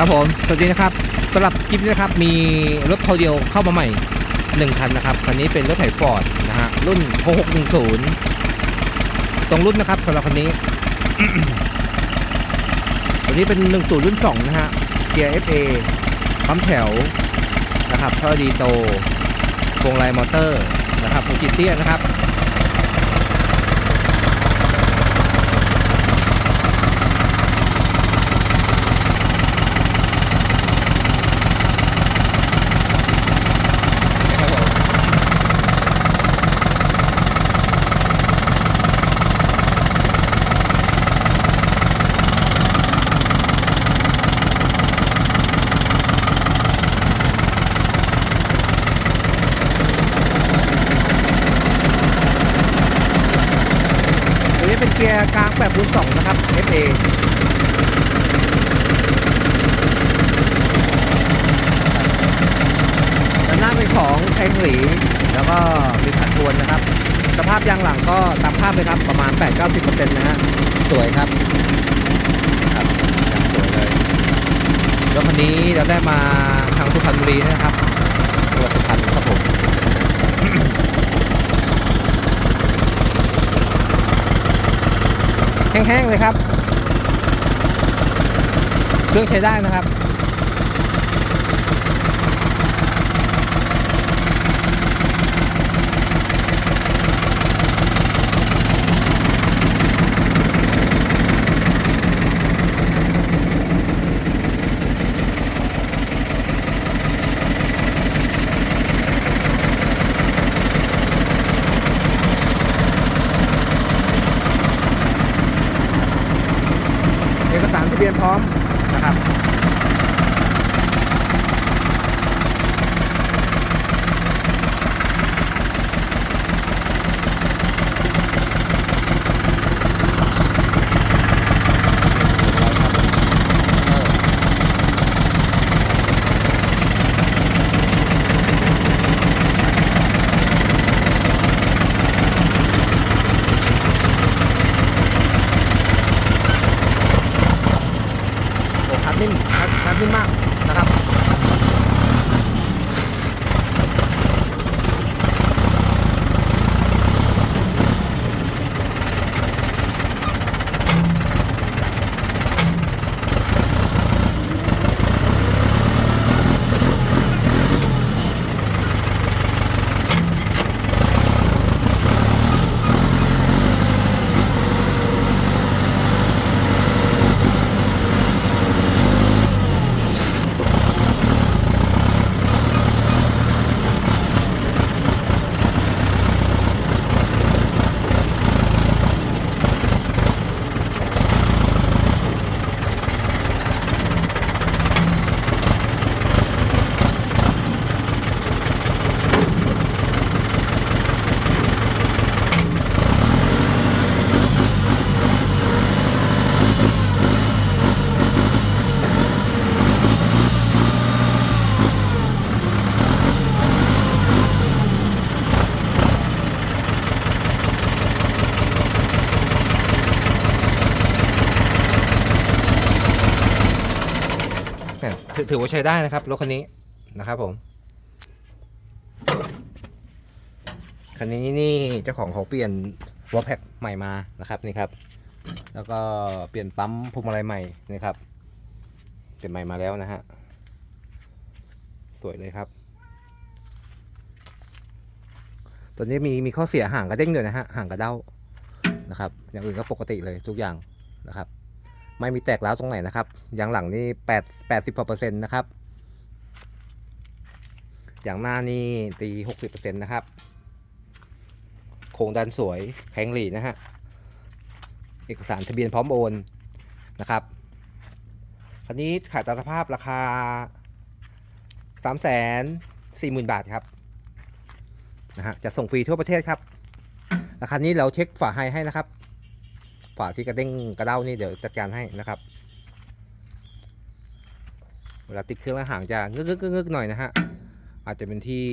ครับผม สวัสดีนะครับสำหรับคลิปนี้นะครับ มีรถโทเดียวเข้ามาใหม่หนึ่งคันนะครับ คันนี้เป็นรถไถฟอร์ดนะฮะ รุ่น 6610 ตรงรุ่นนะครับสำหรับคันนี้ตัวนี้เป็น 10 รุ่น 2 นะฮะ เกียร์ FA ปั๊มแถวนะครับท่อดีโตพวงไลมอเตอร์นะครับหัวจิตเตียนะครับผมตัวนี้ เกียร์กลางแบบคูณ2นะครับ FA ด้านหน้าเป็นของไทยหลีแล้วก็มีผัดทวนนะครับ สภาพยางหลังก็ตามภาพเลยครับ ประมาณ 8-90%นะฮะ สวยครับ ครับสวยเลยรถคันนี้เราได้มาทางสุพรรณบุรีนะครับจังหวัดสุพรรณครับผม แห้งๆเลยครับ เครื่องใช้ได้นะครับ รียนพร้อมนะครับ โอ้คัดนิ่ม คัด ถือว่าใช้ได้นะครับรถคันนี้นะครับผมคันนี้นี่เจ้าของเขาเปลี่ยนวอลแพ็กใหม่มานะครับนี่ครับ แล้วก็เปลี่ยนปั๊มพวงมาลัยใหม่นี่ครับเปลี่ยนใหม่มาแล้วนะฮะสวยเลยครับตัวนี้มีมีข้อเสียห่างกระเด้งด้วยนะฮะห่างกระเด้านะครับ อย่างอื่นก็ปกติเลยทุกอย่างนะครับ ไม่มีแตกร้าวตรงไหนนะครับยางหลังนี่แปดแปดสิบกว่าเปอร์เซ็นต์นะครับอย่างหน้านี่ตีหกสิบเปอร์เซ็นต์นะครับโครงดันสวยแข็งหลีนะฮะเอกสารทะเบียนพร้อมโอนนะครับคันนี้ขายตามสภาพราคาสามแสนสี่หมื่นบาทครับนะฮะจะส่งฟรีทั่วประเทศครับราคานี้เราเช็คฝาไฮให้นะครับ ฝาที่กระเด้งกระเด้านี่เดี๋ยวจัดการให้นะครับ เวลาติดเครื่องแล้วหางจะงึกงึกงึกหน่อยนะฮะ อาจจะเป็นที่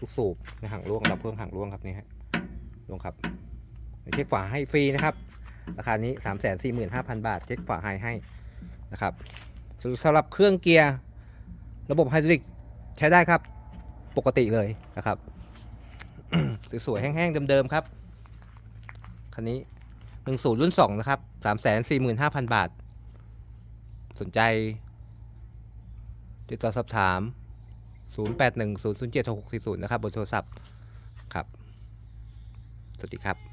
ลูกสูบในหางร่วงดับเพิ่มหางร่วงครับนี่ฮะร่วงครับเช็คฝาให้ฟรีนะครับ ราคานี้ 3 4 5 0 0 0 บาท เช็คฝาไฮให้นะครับสำหรับเครื่องเกียร์ระบบไฮดรอลิกใช้ได้ครับ ปกติเลยนะครับ สวยๆแห้งๆเดิมๆครับ คันนี้ หนึ่งศูนย์รุ่น 2 นะครับ 345,000 บาท สนใจ ติดต่อสอบถาม 0 8 1 0 0 7 6 6 4 0 นะครับบนโทรศัพท์ครับ สวัสดีครับ